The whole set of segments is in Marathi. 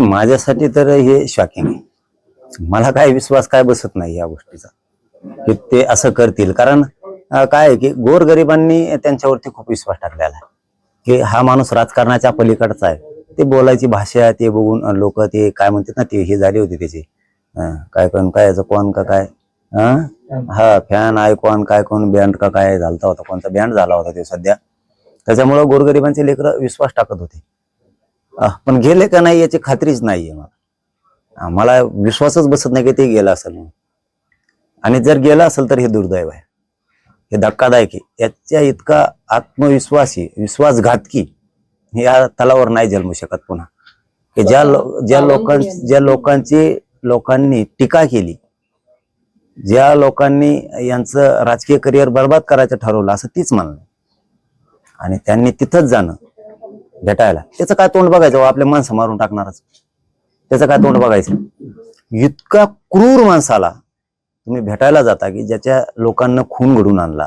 माझ्यासाठी तर हे शॉकिंग आहे. मला काय विश्वास काय बसत नाही या गोष्टीचा. की ते असं करतील. कारण काय आहे की गोरगरिबांनी त्यांच्यावरती खूप विश्वास टाकलेला आहे. की हा माणूस राजकारणाच्या पलीकडचा आहे. ते बोलायची भाषा ते बघून लोक ते काय म्हणतात ना ते हे झाले होते त्याचे. काय कोण काय याचं कोण का काय? हा फॅन आयकॉन काय कोण बँड का काय झालता होता कोणता बँड झाला होता ते सध्या. त्याच्यामुळं गोरगरिबांचे लेकर विश्वास टाकत होते. पण गेले का नाही याची खात्रीच नाहीये मला. मला विश्वासच बसत नाही की ते गेलं असेल आणि जर गेलं असेल तर हे दुर्दैव आहे. हे धक्कादायक आहे. याच्या इतका आत्मविश्वासी विश्वासघातकी या तलावर नाही जन्मू शकत पुन्हा. की ज्या ज्या लोकां ज्या लोकांची लोकांनी टीका केली ज्या लोकांनी यांचं राजकीय करिअर बर्बाद करायचं ठरवलं असं तीच म्हणणं आणि त्यांनी तिथंच जाणं. भेटायला. त्याचं काय तोंड बघायचं? हो, आपल्या माणसं मारून टाकणारच. त्याचं काय तोंड बघायचं? इतका क्रूर माणसाला तुम्ही भेटायला जाता की ज्याच्या लोकांना खून घडून आणला.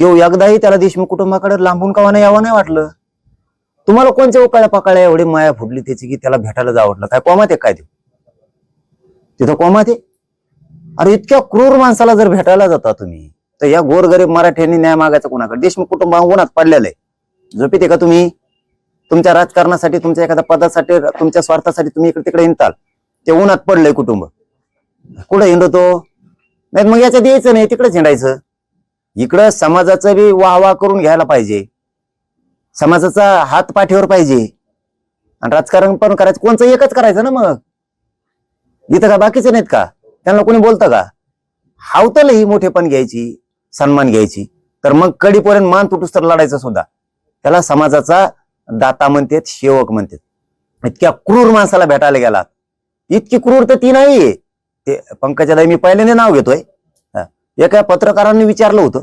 तो एकदाही त्याला देशमुख कुटुंबाकडे लांबून कावा नाही यावं नाही वाटलं. तुम्हाला कोणत्या उकाळ्या पाकाळ्या एवढी माया फुटली त्याची की त्याला भेटायला जावं वाटलं? काय कोमात आहे काय ते तिथं कोमात आहे? अरे इतक्या क्रूर माणसाला जर भेटायला जाता तुम्ही तर या गोरगरीब मराठ्यांनी न्याय मागायचा कोणाकडे? देशमुख कुटुंब उन्हात पडलेलं आहे. झोपीते का तुम्ही? तुमच्या राजकारणासाठी तुमच्या एखाद्या पदासाठी तुमच्या स्वार्थासाठी तुम्ही इकडे तिकडे हिंडताल. ते उन्हात पडलंय कुटुंब. कुठं हिंडतो? नाही मग याच्यात यायचं नाही तिकडेच हिंडायचं. इकडं समाजाचं बी वाह वाह करून घ्यायला पाहिजे. समाजाचा हात पाठीवर पाहिजे. आणि राजकारण पण करायचं. कोणचं एकच करायचं ना मग? इथं का बाकीचे नाहीत का? त्यांना कोणी बोलतं का? हावतल ही मोठेपण घ्यायची सन्मान घ्यायची. तर मग कडीपर्यंत मान तुटूस तर लढायचं सुद्धा. त्याला समाजाचा दाता म्हणतात सेवक म्हणतात. इतक्या क्रूर माणसाला भेटायला गेला इतकी क्रूर तर ती नाहीये. ते पंकजादाई मी पहिल्यांदा नाव घेतोय. एका पत्रकारांनी विचारलं होतं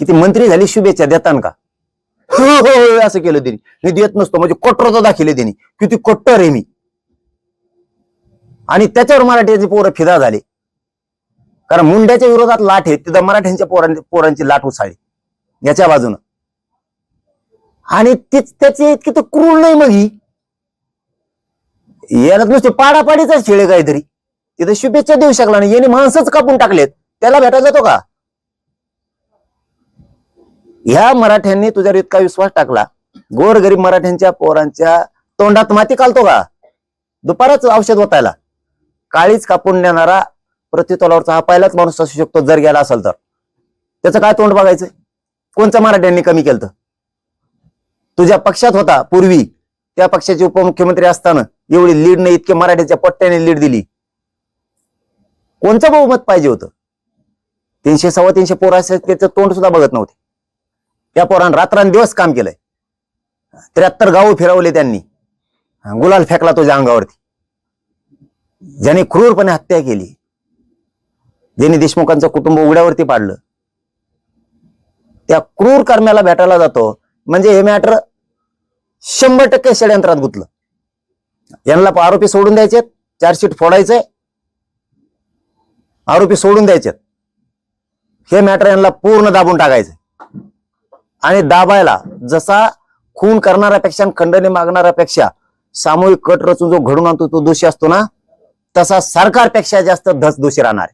की ती मंत्री झाली शुभेच्छा देतान का? हो हो, हो असं केलं त्यांनी मी देत नसतो म्हणजे कट्टरता दाखिले त्यांनी किती कट्टर आहे मी. आणि त्याच्यावर मराठ्याची पोरं फिदा झाले. कारण मुंड्याच्या विरोधात लाट आहे. तिथं मराठ्यांच्या पोरां पोरांची लाट उसाळी याच्या बाजूनं. आणि तीच त्याची इतकी तर क्रूर नाही मग ही. याला नुसते पाडापाडीचाच खेळ काहीतरी. तिथं शुभेच्छा देऊ शकला नाही. याने माणसंच कापून टाकलेत. त्याला भेटायला जातो का? ह्या मराठ्यांनी तुझ्यावर इतका विश्वास टाकला. गोरगरीब मराठ्यांच्या पोरांच्या तोंडात माती कालतो का? दुपारच औषध होतायला काळीच कापून नेणारा प्रतितोलावरचा हा पहिलाच माणूस असू शकतो जर गेला असेल तर. त्याचं काय तोंड बघायचं कोणत्या मराठ्यांनी कमी केलं तुझ्या पक्षात होता पूर्वी त्या पक्षाचे उपमुख्यमंत्री असताना एवढी लीड नाही इतके मराठीच्या पट्ट्याने लीड दिली. कोणचं बहुमत पाहिजे होतं? तीनशे सव्वा तीनशे पोर असेल त्याचं तोंड सुद्धा बघत नव्हते. त्या पोरानं रात्रंदिवस काम केलंय. त्र्याहत्तर गाव फिरवले त्यांनी. गुलाल फेकला तुझ्या अंगावरती. ज्याने क्रूरपणे हत्या केली. ज्यांनी देशमुखांचं कुटुंब उघड्यावरती पाडलं. त्या क्रूर कर्म्याला भेटायला जातो. म्हणजे हे मॅटर शंभर टक्के षडयंत्रात गुतलं. यांना आरोपी सोडून द्यायचे चार्जशीट फोडायचंय. आरोपी सोडून द्यायचे हे मॅटर यांना पूर्ण दाबून टाकायचं आणि दाबायला जसा खून करणाऱ्यापेक्षा खंडणी मागणाऱ्यापेक्षा सामूहिक कट रचून जो घडून आणतो तो दोषी असतो ना तसा सरकारपेक्षा जास्त धस दोषी राहणार